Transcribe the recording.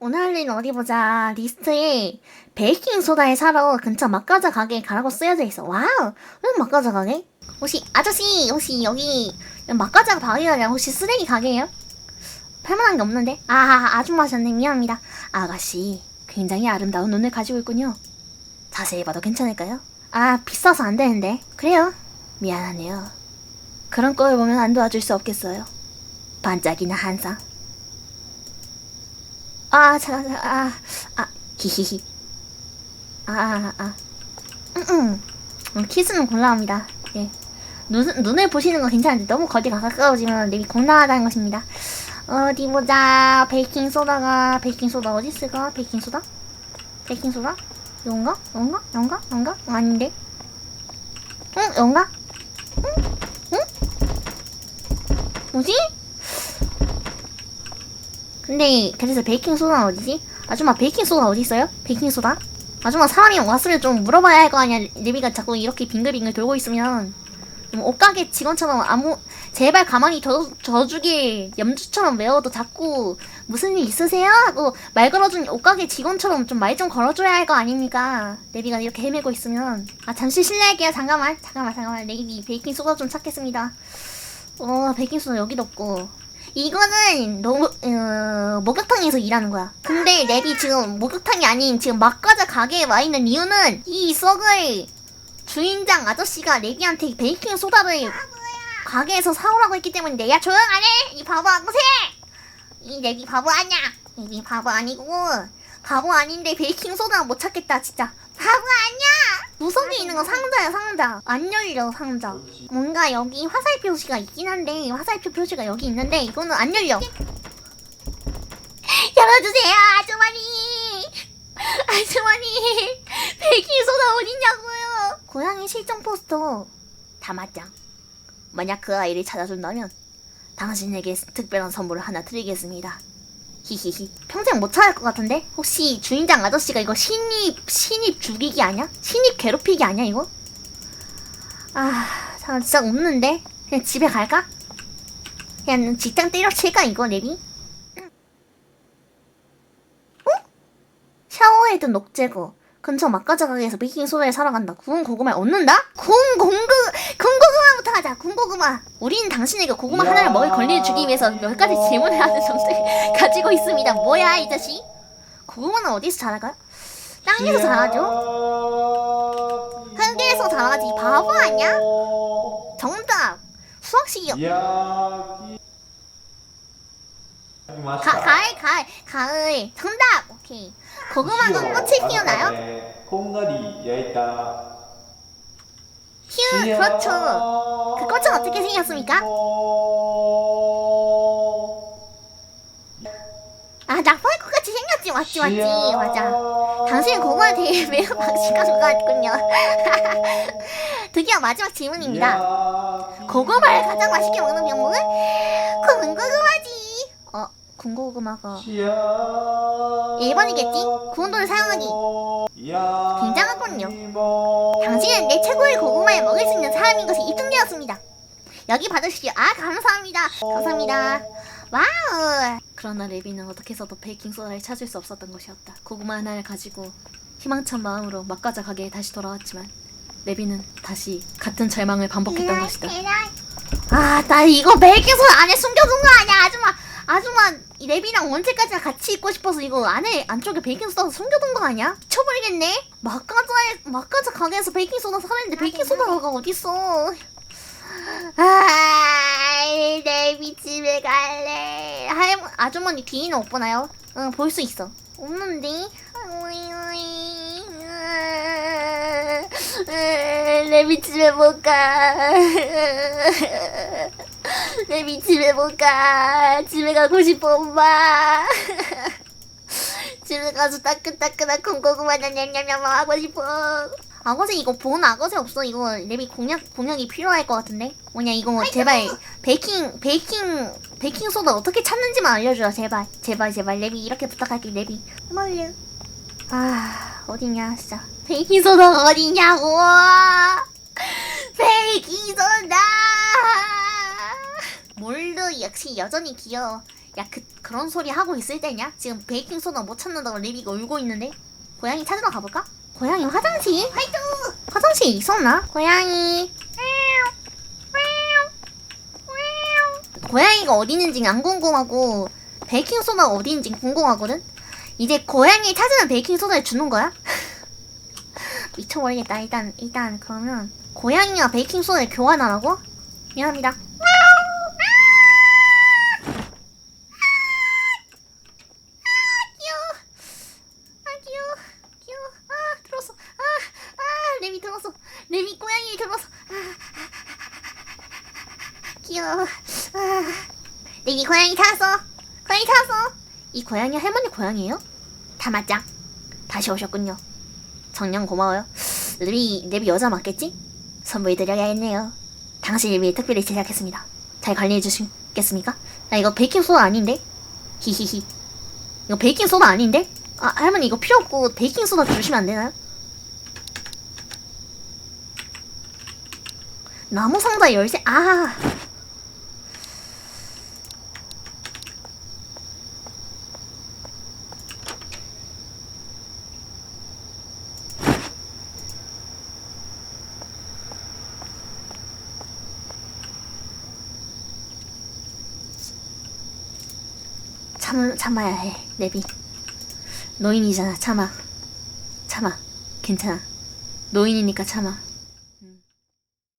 오늘 할 일은 어디 보자. 리스트에 베이킹 소다에 사러 근처 막과자 가게에 가라고 쓰여져 있어. 와우. 왜 막과자 가게? 혹시 아저씨 혹시 여기 막과자 가게가 아니라 혹시 쓰레기 가게예요? 팔만한 게 없는데? 아 아줌마셨네 미안합니다. 아가씨 굉장히 아름다운 눈을 가지고 있군요. 자세히 봐도 괜찮을까요? 아 비싸서 안 되는데. 그래요. 미안하네요. 그런 걸 보면 안 도와줄 수 없겠어요. 반짝이나 한상. 아, 잠깐, 잠깐, 아, 아, 히히히. 아, 아, 아. 음, 음. 음, 키스는 곤란합니다. 예. 눈, 눈을 보시는 건 괜찮은데 너무 거리가 가까워지면 랩이 곤란하다는 것입니다. 어디 보자. 베이킹 소다가, 베이킹 소다 어디 있을까? 베이킹 소다? 베이킹 소다? 이건가? 이건가? 이건가? 이건가? 아닌데? 응? 이건가? 응? 응? 뭐지? 근데 그래서 베이킹 소다는 어디지? 아줌마 베이킹 소다 어디 있어요? 베이킹 소다? 아줌마 사람이 왔으면 좀 물어봐야 할 거 아니야. 레비가 자꾸 이렇게 빙글빙글 돌고 있으면 좀 옷가게 직원처럼 아무 제발 가만히 저, 저주길 염주처럼 외워도 자꾸 무슨 일 있으세요? 하고 말 걸어준 옷가게 직원처럼 좀 말 좀 걸어줘야 할 거 아닙니까? 레비가 이렇게 헤매고 있으면 아 잠시 실례할게요. 잠깐만 잠깐만 잠깐만 레비 베이킹 소다 좀 찾겠습니다. 어 베이킹 소다 여기도 없고 이거는 너무 어, 목욕탕에서 일하는 거야. 근데 랩이 지금 목욕탕이 아닌 지금 막과자 가게에 와 있는 이유는 이 썩을 주인장 아저씨가 랩이한테 베이킹 소다를 가게에서 사오라고 했기 때문인데 야 조용 안 해! 이 바보 아구새! 이 랩이 바보 아니야! 랩이 바보 아니고 바보 아닌데 베이킹 소다 못 찾겠다 진짜 바보 아니야! 구석에 있는 건 상자야 상자 안 열려 상자 뭔가 여기 화살 표시가 있긴 한데 화살표 표시가 여기 있는데 이거는 안 열려. 열어주세요 아주머니. 아주머니 소다 어딨냐고요? 고양이 실종 포스터 다맞짱. 만약 그 아이를 찾아준다면 당신에게 특별한 선물을 하나 드리겠습니다. 히히히. 평생 못 찾을 것 같은데? 혹시 주인장 아저씨가 이거 신입 신입 죽이기 아니야? 신입 괴롭히기 아니야 이거? 아, 저 진짜 없는데? 그냥 집에 갈까? 그냥 직장 때려칠까, 이거, 랩이? 어? 샤워헤드 녹제거. 근처 막과자 가게에서 베이킹 소다를 사러 간다. 구운 고구마를 얻는다? 구운 공구, 군고구마부터 하자, 군고구마. 우리는 당신에게 고구마 하나를 먹을 권리를 주기 위해서 몇 가지 질문을 하는 정도를 가지고 있습니다. 뭐야, 이 자식? 고구마는 어디서 자랄까요? 땅에서 자라죠? 흙에서 자라지, 바보 아니야? 정답! 수학식이요. 이야기 가, 가을, 가을, 가을. 정답! 오케이. 고구마가 꽃이 피우나요? 콩가리 야이다 휴, 그렇죠. 그 꽃은 어떻게 생겼습니까? 아, 나팔꽃 같이 생겼지, 맞지, 맞지, 맞아. 당신은 고구마 되게 매우 것 같군요. 드디어 마지막 질문입니다. 고구마를 가장 맛있게 먹는 병목은? 군고구마지. 어, 군고구마가 1번이겠지? 구운 돈을 사용하기. 굉장하군요. 당신은 내 최고의 고구마를 먹을 수 있는 사람인 것이 입증되었습니다. 여기 받으십시오. 아, 감사합니다. 감사합니다. 와우. 그러나 레비는 어떻게 해서도 베이킹 소다를 찾을 수 없었던 것이었다. 고구마 하나를 가지고 희망찬 마음으로 막과자 가게에 다시 돌아왔지만 레비는 다시 같은 절망을 반복했던 것이다. 아, 나 이거 베이킹 소다 안에 숨겨둔 거 아니야, 아줌마. 아줌마, 이 레비랑 원체까지 같이 있고 싶어서 이거 안에 안쪽에 베이킹 소다 숨겨둔 거 아니야? 미쳐버리겠네. 막과자에 막과자 가게에서 베이킹 소다 사는데 베이킹 소다가 어딨어? 아, 레비 집에 갈래. 할 아주머니 뒤에는 못 보나요? 응, 볼 수 있어. 없는데. 으, 레비 집에 못 가. 레비 집에 못 가. 집에 가고 싶어, 엄마. 집에 가서 따끈따끈한 군고구마냥 냠냠냠 하고 싶어. 아거새 이거 본 아거새 없어. 이거 레비 공약 공약이 필요할 것 같은데. 뭐냐 이거 제발 베이킹 베이킹 베이킹 소다 어떻게 찾는지만 알려주라 제발 제발 제발 레비 이렇게 부탁할게 레비. 말려. 아 어디냐 진짜. 베이킹 소다가 어디냐고. 베이킹 소다. 몰드 역시 여전히 귀여워. 야, 그, 그런 소리 하고 있을 때냐? 지금 베이킹 소다 못 찾는다고 리비가 울고 있는데? 고양이 찾으러 가볼까? 고양이 화장실? 화이트! 화장실 있었나? 고양이. 고양이가 어디 있는지 안 궁금하고, 베이킹 소다가 어디 있는지 궁금하거든? 이제 고양이 찾으면 베이킹 소다를 주는 거야? 미쳐버리겠다. 일단, 일단, 그러면, 고양이와 베이킹 소다를 교환하라고? 미안합니다. 귀여워. 아 귀여워. 귀여워. 아 들었어. 아, 아 레미 레미 고양이 들었어. 아, 귀여워. 아, 레미 고양이 찾았어. 고양이 찾았어. 이 고양이 할머니 고양이에요? 다 맞짱. 다시 오셨군요. 정녕 고마워요. 레미 레미 여자 맞겠지? 선물 드려야겠네요. 당신을 위해 특별히 제작했습니다. 잘 관리해 주시겠습니까? 나 이거 베이킹 소다 아닌데? 히히히. 이거 베이킹 소다 아닌데? 아 할머니 이거 필요 없고 베이킹 소다 주시면 안 되나요? 나무 상자 열쇠? 아. 참 참아야 해 내비. 노인이잖아 참아. 참아. 괜찮아. 노인이니까 참아